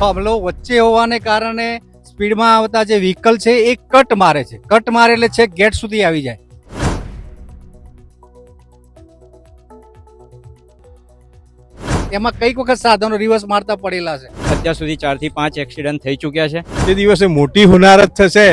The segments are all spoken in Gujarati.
થાંભલો વચ્ચે હોવાને કારણે સ્પીડમાં આવતા જે વ્હીકલ છે એ કટ મારે છે. કટ મારે એટલે છે ગેટ સુધી આવી જાય. એમાં કંઈક વખત સાધનો રિવર્સ મારતા પડેલા છે. અત્યાર સુધી ચારથી પાંચ એક્સિડન્ટ થઈ ચૂક્યા છે. તે દિવસે મોટી હુનારત થશે.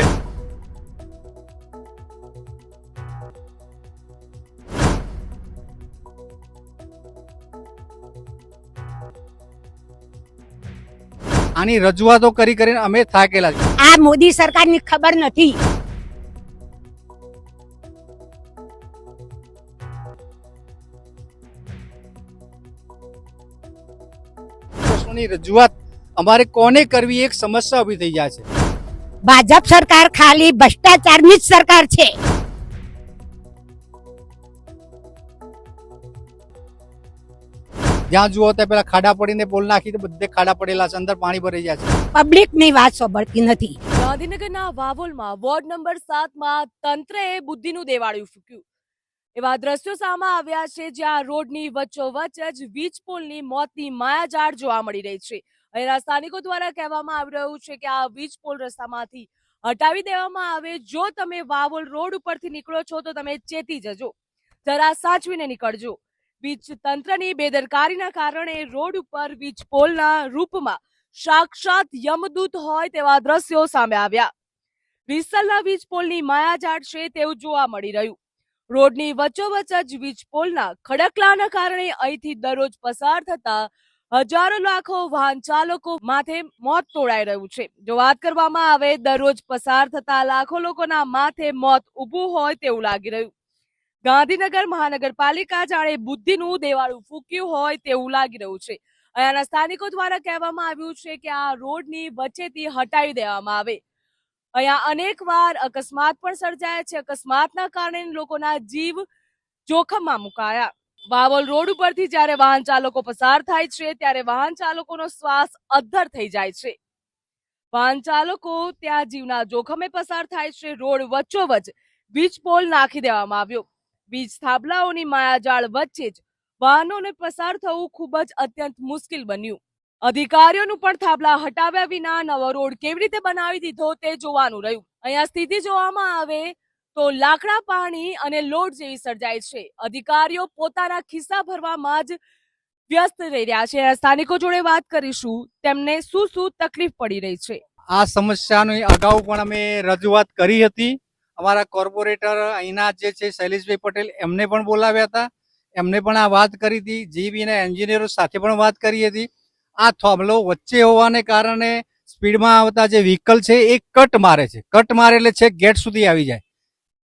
આની રજૂઆતો કરી કરીને અમે થાકેલા છે આ મોદી સરકારની ખબર નથી. પ્રશ્નોની રજૂઆત અમારે કોને કરવી એક સમસ્યા ઊભી થઈ જાય છે. ભાજપ સરકાર ખાલી ભ્રષ્ટાચારની જ સરકાર છે. જ્યાં જુઓ ત્યાં પેલા ખાડા પડીને પોલ નાખી બધે ખાડા પડેલા છે અંદર પાણી ભરાઈ જાય છે. પબ્લિકની વાત સાંભળતી નથી. ગાંધીનગરના વાવોલમાં વોર્ડ નંબર સાતમાં તંત્રએ બુદ્ધિનું દેવાળિયું ફૂક્યું. એવા દ્રશ્યો સામે આવ્યા છે જ્યાં રોડની વચ્ચોવચ્ચ જ વીજ પોલની મોતની માયાજાળ જોવા મળી રહી છે. અહીંના સ્થાનિકો દ્વારા કહેવામાં આવી રહ્યું છે કે આ વીજ પોલ રસ્તામાંથી હટાવી દેવામાં આવે. જો તમે વાવોલ રોડ ઉપરથી નીકળો છો તો તમે ચેતી જજો. જરા સાચવીને નીકળજો. વીજ તંત્રની બેદરકારીના કારણે રોડ ઉપર વીજ પોલના રૂપમાં સાક્ષાત યમદૂત હોય તેવા દ્રશ્યો સામે આવ્યા. વિસલના વીજ પોલની માયાજાળ છે તેવું જોવા મળી રહ્યું. રોડની વચ્ચોવચ્ચ જ વીજ પોલના ખડકલાના કારણે અહીંથી દરરોજ પસાર થતા હજારો લાખો વાહન ચાલકો માથે મોત તોડાઈ રહ્યું છે. જો વાત કરવામાં આવે, દરરોજ પસાર થતા લાખો લોકોના માથે મોત ઊભું હોય તેવું લાગી રહ્યું. ગાંધીનગર મહાનગરપાલિકા જાણે બુદ્ધિનું દેવાળું ફૂક્યું હોય તેવું લાગી રહ્યું છે. અહીંયાના સ્થાનિકો દ્વારા કહેવામાં આવ્યું છે કે આ રોડની વચ્ચેથી હટાવી દેવામાં આવે. અહીંયા અનેક વાર અકસ્માત પણ સર્જાયા છે. અકસ્માતના કારણે લોકોના જીવ જોખમમાં મુકાયા. વાવલ રોડ ઉપરથી જ્યારે વાહન ચાલકો પસાર થાય છે, ત્યારે વાહન ચાલકોનો શ્વાસ અદ્ધર થઈ જાય છે. વાહન ચાલકો ત્યાં જીવના જોખમે પસાર થાય છે. રોડ વચ્ચોવચ્ચ વીજ પોલ નાખી દેવામાં આવ્યો. વીજ થાંભલાઓની માયાજાળ વચ્ચે જ વાહનોને પસાર થવું ખૂબ જ અત્યંત મુશ્કેલ બન્યું. અધિકારીઓનું પણ થાંભલા હટાવ્યા વિના નવો રોડ કેવી રીતે બનાવી દીધો તે જોવાનું રહ્યું. અહીંયા સ્થિતિ જોવામાં આવે તો લાકડા પાણી અને લોટ જેવી સર્જાય છે. અધિકારીઓ પોતાના ખિસ્સા ભરવામાં જ વ્યસ્ત રહી રહ્યા છે. સ્થાનિકો જોડે વાત કરીશું. તેમને શું શું તકલીફ પડી રહી છે? આ સમસ્યાની અગાઉ પણ અમે રજૂઆત કરી હતી. અમારા કોર્પોરેટર અહીંના જે છે, શૈલેષભાઈ પટેલ, એમને પણ બોલાવ્યા હતા. એમને પણ આ વાત કરી હતી. જીબીના એન્જિનિયરો સાથે પણ વાત કરી હતી. આ થાંભલો વચ્ચે હોવાને કારણે સ્પીડમાં આવતા જે વ્હીકલ છે, એ કટ મારે છે. કટ મારે એટલે છે ગેટ સુધી આવી જાય.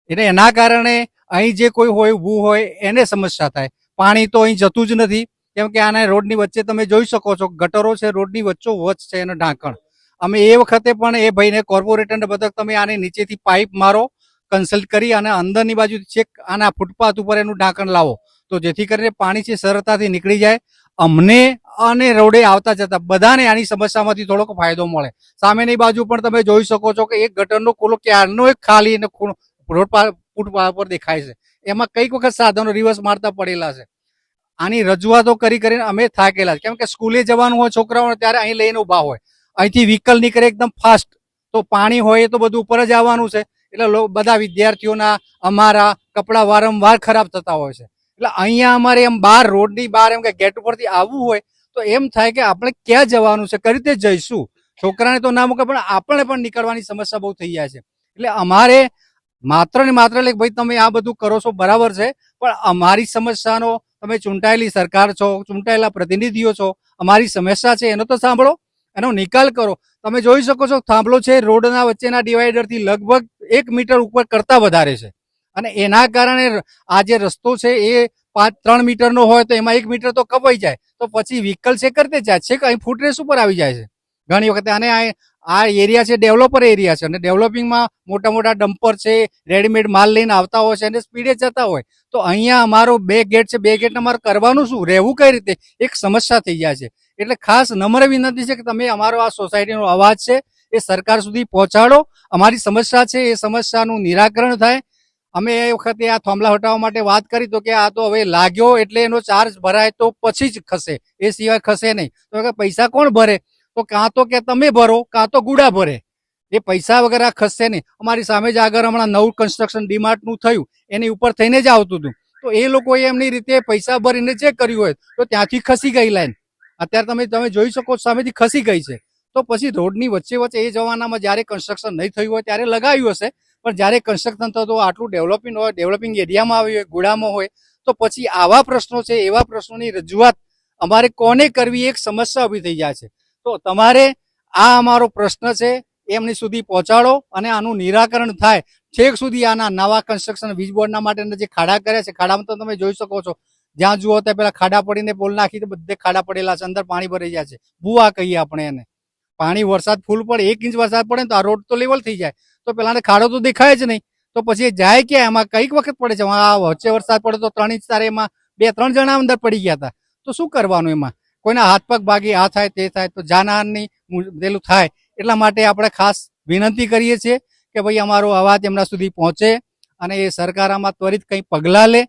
એટલે એના કારણે અહીં જે કોઈ હોય, ઊભું હોય, એને સમસ્યા થાય. પાણી તો અહીં જતું જ નથી. કેમ કે આને રોડની વચ્ચે તમે જોઈ શકો છો, ગટરો છે, રોડની વચ્ચો વચ્ચ છે એનું ઢાંકણ. અમે એ વખતે પણ એ ભાઈને કોર્પોરેટરને બધા તમે આને નીચેથી પાઇપ મારો. કન્સલ્ટ કરી અને અંદરની બાજુ ચેક આના ફૂટપાથ ઉપર એનું ઢાંકણ લાવો. તો જેથી કરીને પાણી છે સરળતાથી નીકળી જાય. અમને અને રોડે આવતા જતા બધાને આની સમસ્યામાંથી થોડોક ફાયદો મળે. સામેની બાજુ પણ તમે જોઈ શકો છો કે એક ગટરનો કોલો ક્યારનો એક ખાલી અને રોડ ફૂટપાથ પર દેખાય છે. એમાં કંઈક વખત સાધનો રિવર્સ મારતા પડેલા છે. આની રજૂઆતો કરી કરીને અમે થાકેલા કેમ કે સ્કૂલે જવાનું હોય છોકરાઓને ત્યારે અહીં લઈને ઊભા હોય. અહીંથી વ્હીકલ નીકળે એકદમ ફાસ્ટ તો પાણી હોય તો બધું ઉપર જ આવવાનું છે. એટલે બધા વિદ્યાર્થીઓના અમારા કપડાં વારંવાર ખરાબ થતા હોય છે. એટલે અહીંયા અમારે એમ બહાર રોડની બહાર એમ કે ગેટ ઉપરથી આવવું હોય તો એમ થાય કે આપણે ક્યાં જવાનું છે, કઈ રીતે જઈશું? છોકરાને તો ના મૂકે, પણ આપણે પણ નીકળવાની સમસ્યા બહુ થઈ જાય છે. એટલે અમારે માત્ર ને માત્ર એટલે ભાઈ તમે આ બધું કરો છો, બરાબર છે, પણ અમારી સમસ્યાનો તમે ચૂંટાયેલી સરકાર છો, ચૂંટાયેલા પ્રતિનિધિઓ છો, અમારી સમસ્યા છે, એનો તો સાંભળો, એનો નિકાલ કરો. તમે જોઈ શકો છો, થાંભલો છે, રોડના વચ્ચેના ડિવાઈડરથી લગભગ એક મીટર ઉપર કરતા વધારે છે. અને એના કારણે આ જે રસ્તો છે એ પાંચ, ત્રણ મીટરનો હોય તો એમાં એક મીટર તો કપાઈ જાય. તો પછી વ્હીકલ છે કરતે જાય છે અહીં ફૂટરેસ ઉપર આવી જાય છે. ઘણી વખતે અને આ એરિયા છે ડેવલપર એરિયા છે. અને ડેવલપિંગમાં મોટા મોટા ડમ્પર છે રેડીમેડ માલ લઈને આવતા હોય છે અને સ્પીડે જતા હોય. તો અહીંયા અમારો બે ગેટ છે, બે ગેટ અમારે કરવાનું શું? રહેવું કઈ રીતે? એક સમસ્યા થઈ જાય છે. એટલે ખાસ નમ્ર વિનંતી છે કે તમે અમારો આ સોસાયટીનો અવાજ છે એ સરકાર સુધી પહોંચાડો. અમારી સમસ્યા છે, એ સમસ્યાનું નિરાકરણ થાય. અમે એ વખતે આ થાંભલા હટાવવા માટે વાત કરી તો કે આ તો હવે લાગ્યો એટલે એનો ચાર્જ ભરાય તો પછી જ ખસે. એ સિવાય ખસે નહીં. તો પૈસા કોણ ભરે? તો કાં તો કે તમે ભરો, કાં તો ગુડા ભરે. એ પૈસા વગર આ ખસશે નહીં. અમારી સામે જ આગળ હમણાં નવું કન્સ્ટ્રક્શન ડીમાર્ટનું થયું. એની ઉપર થઈને જ આવતું હતું. તો એ લોકોએ એમની રીતે પૈસા ભરીને જે કર્યું હોય તો ત્યાંથી ખસી ગઈ લાઈન. અત્યારે તમે તમે જોઈ શકો સામેથી ખસી ગઈ છે. તો પછી રોડની વચ્ચે વચ્ચે એ જમાનામાં જ્યારે કન્સ્ટ્રક્શન નહીં થયું હોય ત્યારે લગાવ્યું હશે. પણ જ્યારે કન્સ્ટ્રક્શન થતું આટલું ડેવલપિંગ હોય ડેવલપિંગ એરિયામાં આવ્યું હોય, ગુડામાં હોય, તો પછી આવા પ્રશ્નો છે, એવા પ્રશ્નોની રજૂઆત અમારે કોને કરવી એક સમસ્યા ઊભી થઈ જાય છે. તો તમારે આ અમારો પ્રશ્ન છે, એમની સુધી પહોંચાડો અને આનું નિરાકરણ થાય. છેક સુધી આના નવા કન્સ્ટ્રક્શન વીજ બોર્ડના માટેના જે ખાડા કર્યા છે, ખાડામાં તો તમે જોઈ શકો છો. જ્યાં જુઓ ત્યાં પેલા ખાડા પડીને પોલ નાખી બધે ખાડા પડેલા છે, અંદર પાણી ભરાઈ જાય છે. ભૂવા કહીએ આપણે એને. પાણી વરસાદ ફૂલ પડે, એક ઇંચ વરસાદ પડે તો આ રોડ તો લેવલ થઈ જાય. તો પેલાને ખાડો તો દેખાય જ નહીં. તો પછી જાય ક્યાં? એમાં કંઈક વખત પડે છે. આ વચ્ચે વરસાદ પડે તો ત્રણ ઇંચ તારે એમાં બે ત્રણ જણા અંદર પડી ગયા હતા. તો શું કરવાનું એમાં? કોઈના હાથ પગ ભાગી, આ થાય, તે થાય, તો જાનહાનની પેલું થાય. એટલા માટે આપણે ખાસ વિનંતી કરીએ છીએ કે ભાઈ અમારો અવાજ એમના સુધી પહોંચે અને એ સરકાર આમાં ત્વરિત કંઈ પગલાં લે,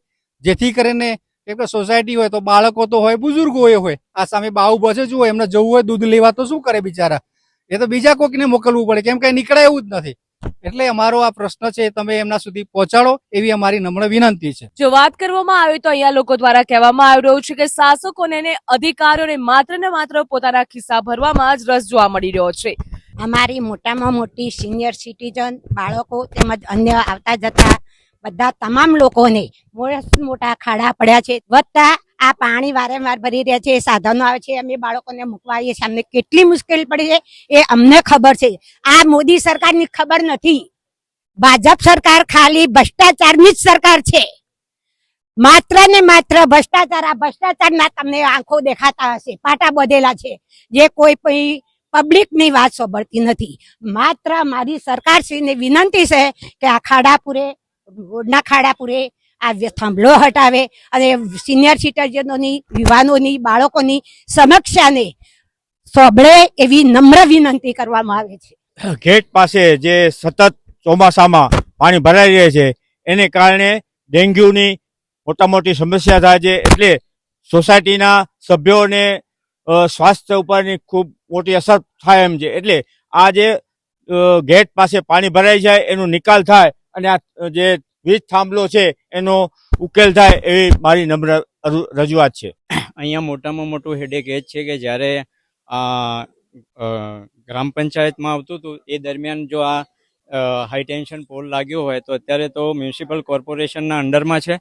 જેથી કરીને કેમ કે સોસાયટી હોય તો બાળકો તો હોય બુઝુર્ગો હોય. આ સામે બાઉ બસે જ હોય એમને જવું હોય દૂધ લેવા તો શું કરે બિચારા? એ તો બીજા કોકને મોકલવું પડે કેમ કે નીકળે એવું જ નથી. એટલે અમારો આ પ્રશ્ન છે તમે એમના સુધી પહોંચાડો એવી અમારી નમ્ર વિનંતી છે. જો વાત કરવામાં આવે તો અહીંયા લોકો દ્વારા કહેવામાં આવી રહ્યું છે કે શાસકોને અધિકારીઓને માત્ર ને માત્ર પોતાના ખિસ્સા ભરવામાં જ રસ જોવા મળી રહ્યો છે. અમારી મોટામાં મોટી સિનિયર સિટીઝન બાળકો તેમજ અન્ય આવતા જતા બધા તમામ લોકોને મોટા મોટા ખાડા પડ્યા છે. વધતા આ પાણી વારંવાર ભરી રહ્યા છે સાધનો આવે છે, અમે બાળકોને મૂકવા છીએ. અમને કેટલી મુશ્કેલી પડી છે એ અમને ખબર છે. આ મોદી સરકારની ખબર નથી. ભાજપ સરકાર ખાલી ભ્રષ્ટાચારની જ સરકાર છે. માત્ર ને માત્ર ભ્રષ્ટાચાર, આ ભ્રષ્ટાચારના તમને આંખો દેખાતા હશે, પાટા બધેલા છે. જે કોઈ પણ પબ્લિકની વાત સાંભળતી નથી. માત્ર મારી સરકારશ્રીને વિનંતી છે કે આ ખાડાપુરે રોડના ખાડાપુરે આ વ્ય- થાંભલો હટાવે અને સિનિયર સિટીઝનોની યુવાનોની, બાળકોની સમક્ષાને સાંભળે એવી નમ્ર વિનંતી કરવામાં આવે છે. ગેટ પાસે જે સતત ચોમાસામાં પાણી ભરાઈ રહે છે, એને કારણે ડેન્ગ્યુની મોટા મોટી સમસ્યા થાય છે, એટલે સોસાયટીના સભ્યોને સ્વાસ્થ્ય ઉપરની ખૂબ મોટી અસર થાય એમ છે. એટલે આ જે ગેટ પાસે પાણી ભરાઈ જાય, એનો નિકાલ થાય અને આ જે વીજ થાંભલો છે, એનો ઉકેલ થાય એવી મારી નમ્ર રજૂઆત છે. અહીંયા મોટામાં મોટું હેડેક એ છે કે જ્યારે આ ગ્રામ પંચાયતમાં આવતું હતું, એ દરમિયાન જો આ હાઈ ટેન્શન પોલ લાગ્યો હોય, તો અત્યારે તો મ્યુનિસિપલ કોર્પોરેશનના અંડરમાં છે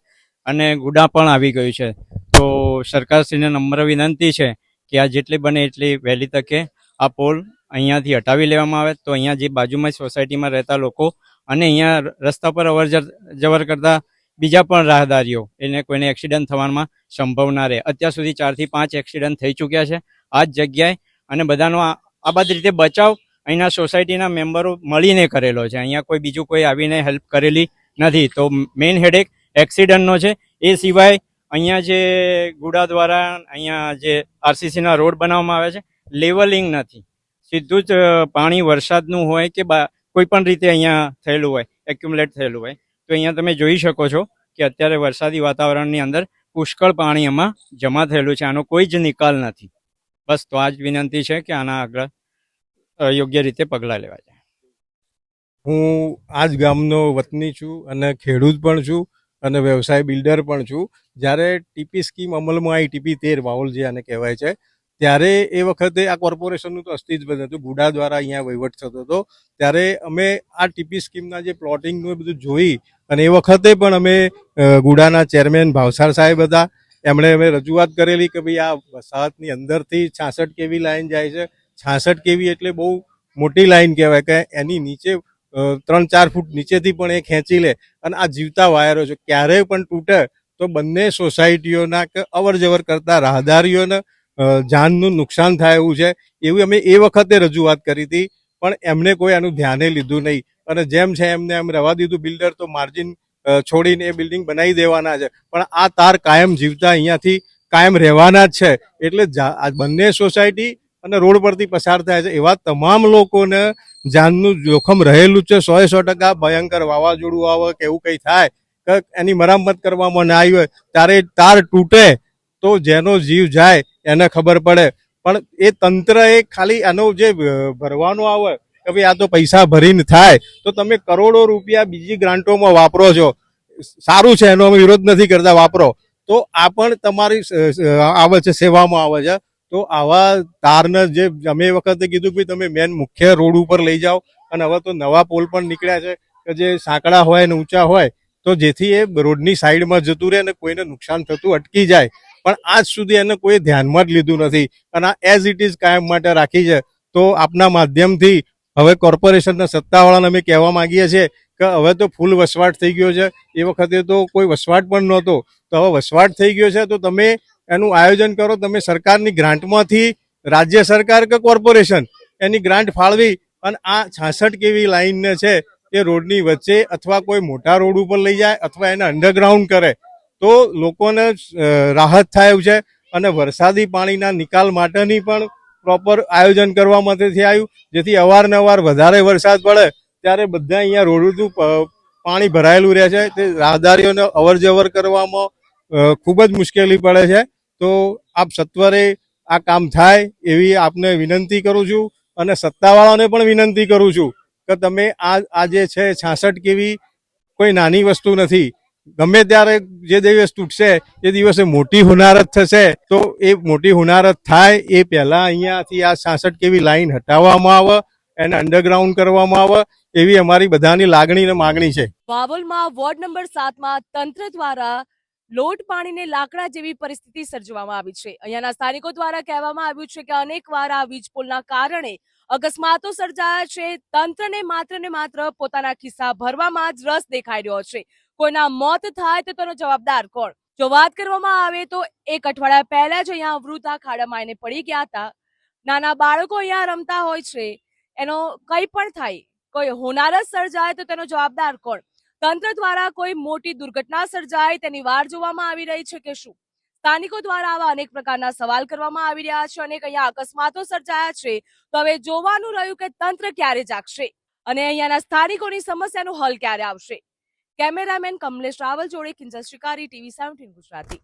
અને ગુડા પણ આવી ગયું છે. તો સરકારશ્રીને નમ્ર વિનંતી છે કે આ જેટલી બને એટલી વહેલી તકે આ પોલ અહીંયાથી હટાવી લેવામાં આવે. તો અહીંયા જે બાજુમાં સોસાયટીમાં રહેતા લોકો અને અહીંયા રસ્તા પર અવર જવર કરતા બીજા પણ રાહદારીઓ એને કોઈને એક્સિડન્ટ થવામાં સંભાવના રહે. અત્યાર સુધી ચારથી પાંચ એક્સિડન્ટ થઈ ચૂક્યા છે આ જ જગ્યાએ અને બધાનો આ બધી રીતે બચાવ અહીંના સોસાયટીના મેમ્બરો મળીને કરેલો છે. અહીંયા કોઈ બીજું કોઈ આવીને હેલ્પ કરેલી નથી. તો મેઇન હેડેક એક્સિડન્ટનો છે. એ સિવાય અહીંયા જે ગુડા દ્વારા અહીંયા જે આરસીસીના રોડ બનાવવામાં આવે છે લેવલિંગ નથી. સીધું જ પાણી વરસાદનું હોય કે કોઈ પણ રીતે અહીંયા થયેલું હોય એક્યુમ્યુલેટ થયેલું હોય, તો અહીંયા તમે જોઈ શકો છો કે અત્યારે વરસાદી વાતાવરણની અંદર પુષ્કળ પાણી એમાં જમા થયેલું છે. આનો કોઈ જ નિકાલ નથી. બસ તો આ જ વિનંતી છે કે આના આગળ યોગ્ય રીતે પગલાં લેવા જાય. હું આ જ ગામનો વતની છું અને ખેડૂત પણ છું અને વ્યવસાય બિલ્ડર પણ છું. જ્યારે ટીપી સ્કીમ અમલમાં આવી ટીપી તેર વાવલ જે આને કહેવાય છે ત્યારે એ વખતે આ કોર્પોરેશનનું તો અસ્તિત્વ જ હતું. ગુડા દ્વારા અહીંયા વહીવટ થતો હતો. ત્યારે અમે આ ટીપી સ્કીમના જે પ્લોટિંગનું એ બધું જોઈ અને એ વખતે પણ અમે ગુડાના ચેરમેન ભાવસાર સાહેબ હતા. એમણે અમે રજૂઆત કરેલી કે ભાઈ આ વસાહતની અંદરથી છાસઠ કેવી લાઈન જાય છે. છાસઠ કેવી એટલે બહુ મોટી લાઈન કહેવાય કે એની નીચે ત્રણ ચાર ફૂટ નીચેથી પણ એ ખેંચી લે અને આ જીવતા વાયરો છે. ક્યારેય પણ તૂટે તો બંને સોસાયટીઓના કે અવર કરતા રાહદારીઓને જાનનું નુકસાન થાય એવું છે, એવી અમે એ વખતે રજૂઆત કરી હતી, પણ એમને કોઈ આનું ધ્યાને લીધું નહીં. અને જેમ છે એમને એમ રવા દીધું બિલ્ડર, તો માર્જિન છોડીને એ બિલ્ડિંગ બનાવી દેવાના છે. પણ આ તાર કાયમ જીવતા અહીંયાથી કાયમ રહેવાના જ છે. એટલે બંને સોસાયટી અને રોડ પરથી પસાર થાય છે. એવા તમામ લોકોને જાનનું જોખમ રહેલું છે. સો સો ટકા ભયંકર વાવાઝોડું આવે, કે એવું કંઈ થાય એની મરામત કરવામાં ના આવી હોય, ત્યારે તાર તૂટે તો જેનો જીવ જાય એને ખબર પડે. પણ એ તંત્ર એ ખાલી આનો જે ભરવાનો આવે કે ભાઈ આ તો પૈસા ભરીને થાય, તો તમે કરોડો રૂપિયા બીજી ગ્રાન્ટોમાં વાપરો છો. સારું છે, એનો અમે વિરોધ નથી કરતા, વાપરો. તો આ પણ તમારી આવે છે, સેવામાં આવે છે. તો આવા તારને જે, અમે વખતે કીધું કે તમે મેન મુખ્ય રોડ ઉપર લઈ જાઓ. અને હવે તો નવા પોલ પણ નીકળ્યા છે કે જે સાંકડા હોય ને ઊંચા હોય, તો જેથી એ રોડની સાઈડમાં જતું રહે અને કોઈને નુકસાન થતું અટકી જાય. પણ આજ સુધી એને કોઈ ધ્યાનમાં જ લીધું નથી. અને આ એઝ ઇટ ઇઝ કાયમ માટે રાખી છે. તો આપના માધ્યમથી હવે કોર્પોરેશનના સત્તાવાળાને અમે કહેવા માંગીએ છીએ કે હવે તો ફૂલ વસવાટ થઈ ગયો છે. એ વખતે તો કોઈ વસવાટ પણ નહોતો. તો હવે વસવાટ થઈ ગયો છે તો તમે એનું આયોજન કરો. તમે સરકારની ગ્રાન્ટમાંથી રાજ્ય સરકાર કે કોર્પોરેશન એની ગ્રાન્ટ ફાળવી અને આ છાસઠ કેવી લાઈનને છે એ રોડની વચ્ચે અથવા કોઈ મોટા રોડ ઉપર લઈ જાય અથવા એને અંડરગ્રાઉન્ડ કરે તો લોકોને રાહત થાય એવું છે. અને વરસાદી પાણીના નિકાલ માટેની પણ પ્રોપર આયોજન કરવા માટેથી આવ્યું. જેથી અવારનવાર વધારે વરસાદ પડે, ત્યારે બધા અહીંયા રોડ પાણી ભરાયેલું રહે છે. તે રાહદારીઓને અવરજવર કરવામાં ખૂબ જ મુશ્કેલી પડે છે. તો આપ સત્વરે આ કામ થાય એવી આપને વિનંતી કરું છું અને સત્તાવાળાને પણ વિનંતી કરું છું કે તમે આ આ જે છે છાસઠ કેવી કોઈ નાની વસ્તુ નથી ગમે ત્યારે જે દિવસ તૂટશે, એ દિવસે મોટી હુનારત થશે. તો એ મોટી હુનારત થાય એ પહેલા અહીંયાથી આ છાસઠ કેવી લાઈન હટાવવામાં આવે એને અંડરગ્રાઉન્ડ કરવામાં આવે, એવી અમારી બધાની લાગણી અને માગણી છે. વાવલમાં વોર્ડ નંબર સાતમાં તંત્ર દ્વારા લોટ પાણીને લાકડા જેવી પરિસ્થિતિ સર્જવામાં આવી છે. અહીંયાના સ્થાનિકો દ્વારા કહેવામાં આવ્યું છે કે અનેક વાર આ વીજ પુલના કારણે અકસ્માતો સર્જાયા છે. તંત્રને માત્ર ને માત્ર પોતાના ખિસ્સા ભરવામાં જ રસ દેખાઈ રહ્યો છે. કોઈના મોત થાય તો તેનો જવાબદાર કોણ? જો વાત કરવામાં આવે તો એક અઠવાડિયા પહેલા જ અહીંયા વૃદ્ધા ખાડામાં એને પડી ગયા હતા. નાના બાળકો અહીંયા રમતા હોય છે. એનો કંઈ પણ થાય, કોઈ હોનારત સર્જાય તો તેનો જવાબદાર કોણ? તંત્ર દ્વારા કોઈ મોટી દુર્ઘટના સર્જાય તેની વાર જોવામાં આવી રહી છે કે શું? સ્થાનિકો દ્વારા આવા અનેક પ્રકારના સવાલ કરવામાં આવી રહ્યા છે. અને અહીંયા અકસ્માતો સર્જાયા છે. તો હવે જોવાનું રહ્યું કે તંત્ર ક્યારે જાગશે અને અહીંયાના સ્થાનિકોની સમસ્યાનું હલ ક્યારે આવશે? કેમેરામેન કમલેશ રાવલ જોડે કિંજલ શિકારી ટીવી સેવન્ટીન ગુજરાતી.